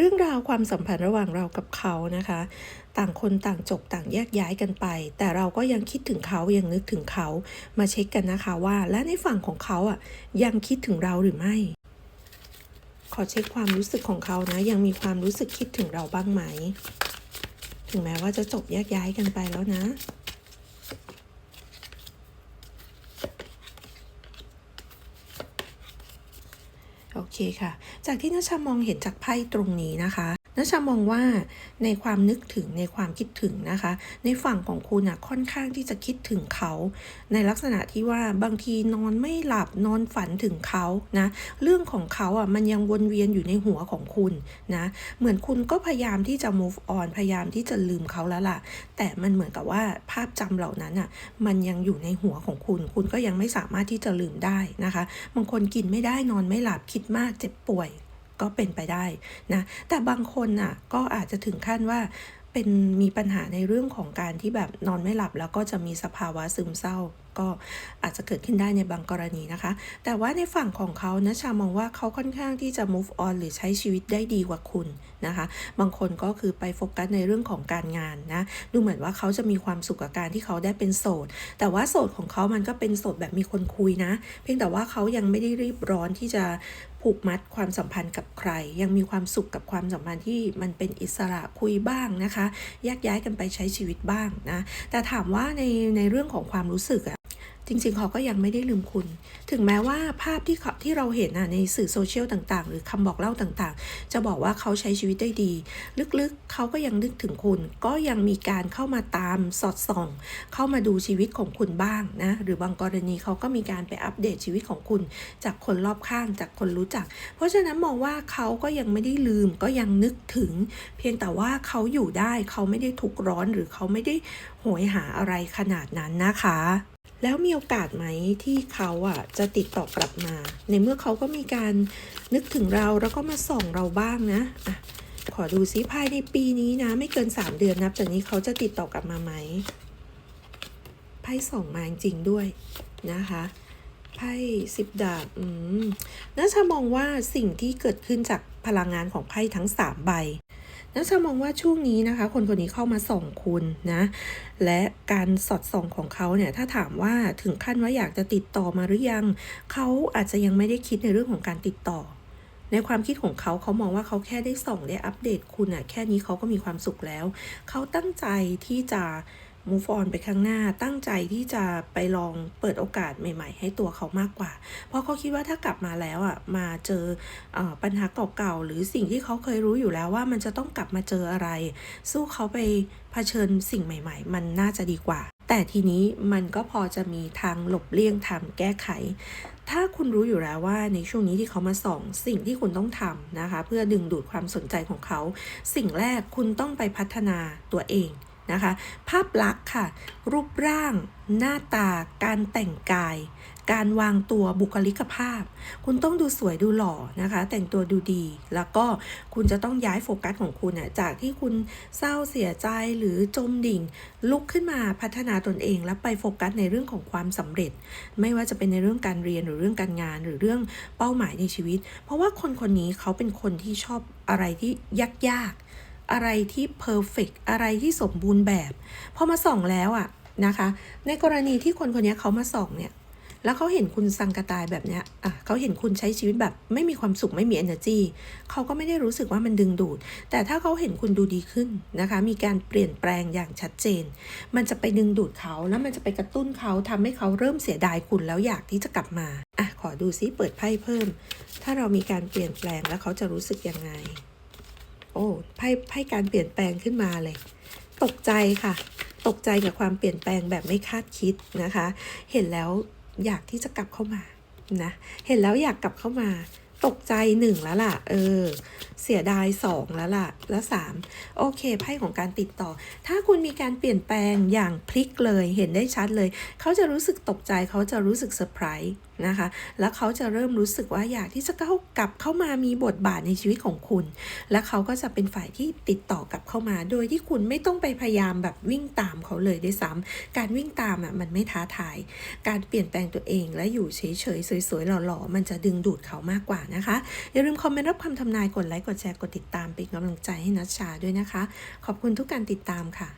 เรื่องราวความสัมพันธ์ระหว่างเรากับเขานะคะ ต่างคนต่างจบต่างแยกย้ายกันไป แต่เราก็ยังคิดถึงเขายังนึกถึงเขามาเช็คกันนะคะว่า และในฝั่งของเขาอะยังคิดถึงเราหรือไม่ ขอเช็คความรู้สึกของเขานะ ยังมีความรู้สึกคิดถึงเราบ้างไหม ถึงแม้ว่าจะจบแยกย้ายกันไปแล้วนะ เคค่ะ จากที่นัชชามองเห็นจากไพ่ตรงนี้นะคะ นัชามองว่าในความนึกถึงในความคิดถึงนะคะ ในฝั่งของคุณอะค่อนข้างที่จะคิดถึงเขา ในลักษณะที่ว่าบางทีนอนไม่หลับนอนฝันถึงเขานะ เรื่องของเขาอะมันยังวนเวียนอยู่ในหัวของคุณนะเหมือนคุณก็พยายามที่จะ move on พยายามที่จะลืมเขาแล้วล่ะ แต่มันเหมือนกับว่าภาพจำเหล่านั้นอะมันยังอยู่ในหัวของคุณ คุณก็ยังไม่สามารถที่จะลืมได้นะคะบางคนกินไม่ได้นอนไม่หลับคิดมากเจ็บป่วย ก็เป็นไปได้นะ แต่บางคนน่ะก็อาจจะถึงขั้นว่าเป็นมีปัญหาในเรื่องของการที่แบบนอนไม่หลับแล้วก็จะมีสภาวะซึมเศร้า ก็อาจจะเกิดขึ้นได้ในบางกรณีนะคะ แต่ว่าในฝั่งของเขานะชามองว่าเขาค่อนข้างที่จะ move on หรือใช้ชีวิตได้ดีกว่าคุณนะคะ บางคนก็คือไปโฟกัสในเรื่องของการงานนะ ดูเหมือนว่าเขาจะมีความสุขกับการที่เขาได้เป็นโสด แต่ว่าโสดของเขามันก็เป็นโสดแบบมีคนคุยนะ เพียงแต่ว่าเขายังไม่ได้รีบร้อนที่จะผูกมัดความสัมพันธ์กับใคร ยังมีความสุขกับความสัมพันธ์ที่มันเป็นอิสระคุยบ้างนะคะแยกย้ายกันไปใช้ชีวิตบ้างนะแต่ถามว่าในในเรื่องของความรู้สึกอะ จริงๆเขาก็ยังไม่ได้ลืมคุณ ถึงแม้ว่าภาพที่ที่เราเห็นน่ะในสื่อโซเชียลต่างๆ หรือคำบอกเล่าต่างๆ จะบอกว่าเขาใช้ชีวิตได้ดี ลึกๆ เขาก็ยังนึกถึงคุณ ก็ยังมีการเข้ามาตามสอดส่อง เข้ามาดูชีวิตของคุณบ้างนะ หรือบางกรณีเขาก็มีการไปอัปเดตชีวิตของคุณ จากคนรอบข้างจากคนรู้จัก เพราะฉะนั้นมองว่าเขาก็ยังไม่ได้ลืมก็ยังนึกถึง เพียงแต่ว่าเขาอยู่ได้เขาไม่ได้ทุกข์ร้อนหรือเขาไม่ได้โหยหาอะไรขนาดนั้นนะคะ แล้วมีโอกาสไหมที่เขาอะจะติดต่อกลับมา ในเมื่อเขาก็มีการนึกถึงเราแล้วก็มาส่องเราบ้างนะอะขอดูซิภายในปีนี้นะ ไม่เกิน 3 เดือนนับจากนี้เขาจะติดต่อกลับมาไหมไพ่ส่องมาจริงด้วยนะคะไพ่สิบดาบอืมน่าจะมองว่าสิ่งที่เกิดขึ้นจากพลังงานของไพ่ทั้ง 3 ใบ นักชามองว่าช่วงนี้นะคะ คนคนนี้เข้ามาส่องคุณนะ และการสอดส่องของเขาเนี่ยถ้าถามว่าถึงขั้นว่าอยากจะติดต่อมาหรือยัง เขาอาจจะยังไม่ได้คิดในเรื่องของการติดต่อ ในความคิดของเขาเขามองว่าเขาแค่ได้ส่องได้อัปเดตคุณอะแค่นี้เขาก็มีความสุขแล้ว เขาตั้งใจที่จะ move on ไปข้างหน้าตั้งใจที่จะไปลองเปิดโอกาสใหม่ ๆ ให้ตัวเขามากกว่า เพราะเขาคิดว่าถ้ากลับมาแล้วอะมาเจออปัญหาเก่าๆหรือสิ่งที่เขาเคยรู้อยู่แล้วว่ามันจะต้องกลับมาเจออะไร สู้เขาไปเผชิญสิ่งใหม่ ๆ มันน่าจะดีกว่า แต่ทีนี้มันก็พอจะมีทางหลบเลี่ยงทางแก้ไขถ้าคุณรู้อยู่แล้วว่าในช่วงนี้ที่เขามาส่องสิ่งที่คุณต้องทำนะคะ เพื่อดึงดูดความสนใจของเขา สิ่งแรกคุณต้องไปพัฒนาตัวเอง นะคะ ภาพลักษณ์ค่ะ รูปร่าง หน้าตา การแต่งกาย การวางตัวบุคลิกภาพ คุณต้องดูสวยดูหล่อนะคะ แต่งตัวดูดี แล้วก็คุณจะต้องย้ายโฟกัสของคุณน่ะจากที่คุณเศร้าเสียใจหรือจมดิ่ง ลุกขึ้นมาพัฒนาตนเอง แล้วไปโฟกัสในเรื่องของความสำเร็จ ไม่ว่าจะเป็นในเรื่องการเรียนหรือเรื่องการงานหรือเรื่องเป้าหมายในชีวิต เพราะว่าคนคนนี้เขาเป็นคนที่ชอบอะไรที่ยากๆ อะไรที่เพอร์เฟกอะไรที่สมบูรณ์แบบพอมาส่องแล้วอะนะคะ ในกรณีที่คนคนนี้เขามาส่องเนี่ย แล้วเขาเห็นคุณสังกะตายแบบเนี้ยอะเขาเห็นคุณใช้ชีวิตแบบไม่มีความสุขไม่มี energy เขาก็ไม่ได้รู้สึกว่ามันดึงดูด แต่ถ้าเขาเห็นคุณดูดีขึ้นนะคะ มีการเปลี่ยนแปลงอย่างชัดเจน มันจะไปดึงดูดเขาแล้วมันจะไปกระตุ้นเขาทำให้เขาเริ่มเสียดายคุณแล้วอยากที่จะกลับมาอะขอดูซิเปิดไพ่เพิ่ม ถ้าเรามีการเปลี่ยนแปลงแล้วเขาจะรู้สึกยังไง อ้ไพ่ไพ่การเปลี่ยนแปลงขึ้นมาเลย ตกใจค่ะ ตกใจกับความเปลี่ยนแปลงแบบไม่คาดคิดนะคะ เห็นแล้วอยากที่จะกลับเข้ามานะเห็นแล้วอยากกลับเข้ามา ตกใจหนึ่งแล้วล่ะ เออ เสียดายสองแล้วล่ะ แล้วสามโอเคไพ่ของการติดต่อ ถ้าคุณมีการเปลี่ยนแปลงอย่างพลิกเลย เห็นได้ชัดเลย เขาจะรู้สึกตกใจเขาจะรู้สึกเซอร์ไพรส์ นะคะ แล้วเขาจะเริ่มรู้สึกว่าอยากที่จะเข้ากลับเข้ามามีบทบาทในชีวิตของคุณ และเขาก็จะเป็นฝ่ายที่ติดต่อกลับเข้ามา โดยที่คุณไม่ต้องไปพยายามแบบวิ่งตามเขาเลยด้วยซ้ำการวิ่งตามอะมันไม่ท้าทาย การเปลี่ยนแปลงตัวเองและอยู่เฉยๆสวยๆหล่อๆมันจะดึงดูดเขามากกว่านะคะ อย่าลืมคอมเมนต์รับคำทำนายกดไลค์กดแชร์กดติดตามเป็นกำลังใจให้นัชชาด้วยนะคะ ขอบคุณทุกการติดตามค่ะ